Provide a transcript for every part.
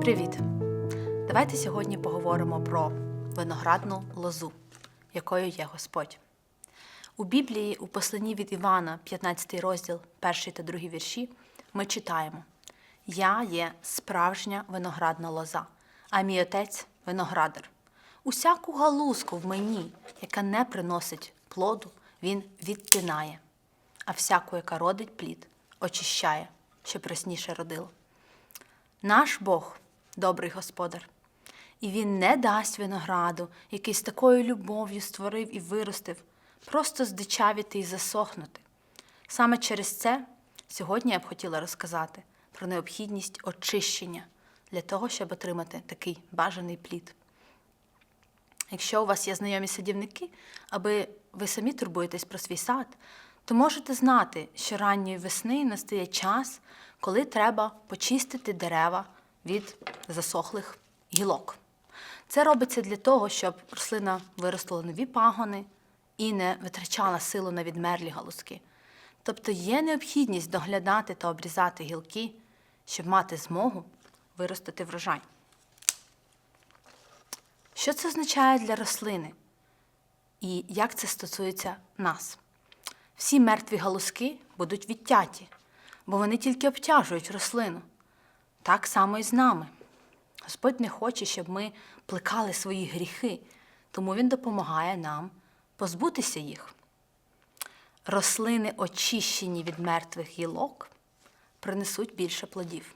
Привіт! Давайте сьогодні поговоримо про виноградну лозу, якою є Господь. У Біблії, у посланні від Івана, 15 розділ, 1 та 2 вірші, ми читаємо: Я є справжня виноградна лоза, а мій отець виноградар. Усяку галузку в мені, яка не приносить плоду, він відтинає, а всяку, яка родить плід, очищає, щоб росніше родило. Наш Бог добрий господар, і Він не дасть винограду, який з такою любов'ю створив і виростив, просто здичавіти і засохнути. Саме через це сьогодні я б хотіла розказати про необхідність очищення для того, щоб отримати такий бажаний плід. Якщо у вас є знайомі садівники, аби ви самі турбуєтесь про свій сад, то можете знати, що ранньої весни настає час, коли треба почистити дерева від засохлих гілок. Це робиться для того, щоб рослина виростила нові пагони і не витрачала силу на відмерлі галузки. Тобто є необхідність доглядати та обрізати гілки, щоб мати змогу виростити врожай. Що це означає для рослини? І як це стосується нас? Всі мертві галузки будуть відтяті, бо вони тільки обтяжують рослину. Так само і з нами. Господь не хоче, щоб ми плекали свої гріхи, тому Він допомагає нам позбутися їх. Рослини, очищені від мертвих гілок, принесуть більше плодів.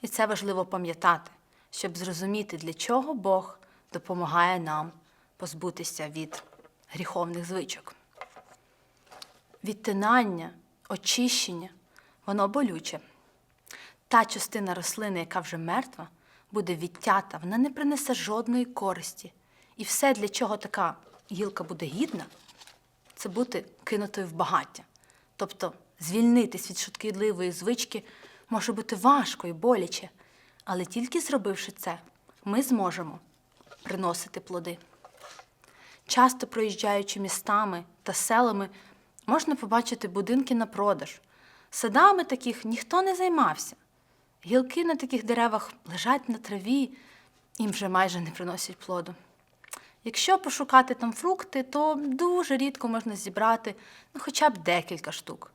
І це важливо пам'ятати, щоб зрозуміти, для чого Бог допомагає нам позбутися від гріховних звичок. Відтинання, очищення, воно болюче. Та частина рослини, яка вже мертва, буде відтята, вона не принесе жодної користі. І все, для чого така гілка буде гідна, це бути кинутою в багаття. Тобто звільнитись від шкідливої звички може бути важко і боляче, але тільки зробивши це, ми зможемо приносити плоди. Часто проїжджаючи містами та селами, можна побачити будинки на продаж. Садами таких ніхто не займався. Гілки на таких деревах лежать на траві, їм вже майже не приносять плоду. Якщо пошукати там фрукти, то дуже рідко можна зібрати ну, хоча б декілька штук.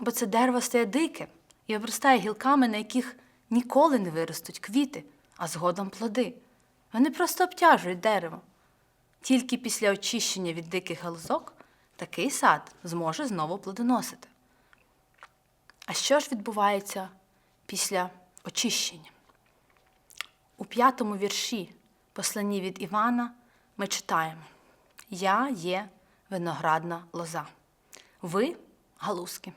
Бо це дерево стає дике і обростає гілками, на яких ніколи не виростуть квіти, а згодом плоди. Вони просто обтяжують дерево. Тільки після очищення від диких галузок такий сад зможе знову плодоносити. А що ж відбувається після очищення? У п'ятому вірші посланні від Івана ми читаємо: Я є виноградна лоза. Ви галузки.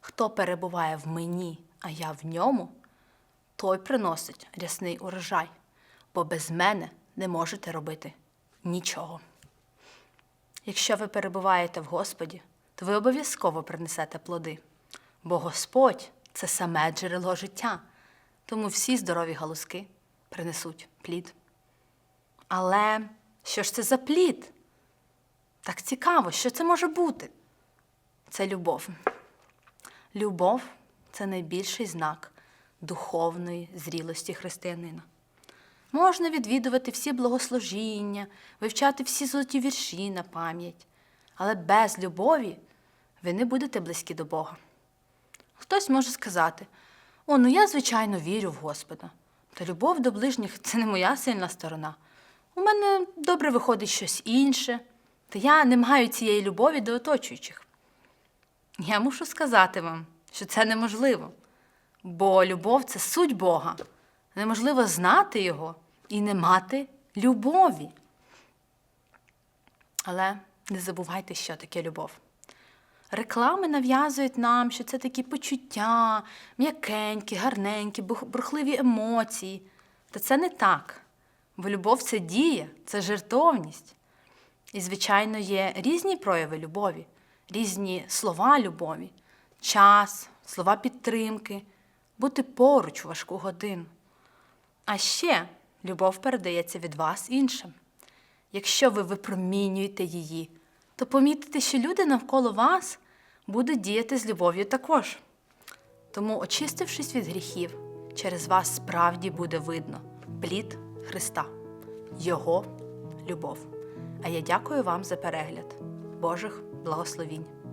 Хто перебуває в мені, а я в ньому, той приносить рясний урожай, бо без мене не можете робити нічого. Якщо ви перебуваєте в Господі, то ви обов'язково принесете плоди, бо Господь це саме джерело життя, тому всі здорові галузки принесуть плід. Але що ж це за плід? Так цікаво, що це може бути? Це любов. Любов це найбільший знак духовної зрілості християнина. Можна відвідувати всі благословіння, вивчати всі золоті вірші на пам'ять, але без любові ви не будете близькі до Бога. Хтось може сказати: О, ну я, звичайно, вірю в Господа, та любов до ближніх це не моя сильна сторона. У мене добре виходить щось інше, та я не маю цієї любові до оточуючих. Я мушу сказати вам, що це неможливо, бо любов це суть Бога. Неможливо знати Його і не мати любові. Але не забувайте, що таке любов. Реклами нав'язують нам, що це такі почуття, м'якенькі, гарненькі, бурхливі емоції. Та це не так. Бо любов це дія, це жертовність. І, звичайно, є різні прояви любові, різні слова любові, час, слова підтримки, бути поруч у важку годину. А ще любов передається від вас іншим. Якщо ви випромінюєте її, то помітите, що люди навколо вас будуть діяти з любов'ю також. Тому, очистившись від гріхів через вас справді буде видно плід Христа, Його любов. А я дякую вам за перегляд. Божих благословінь!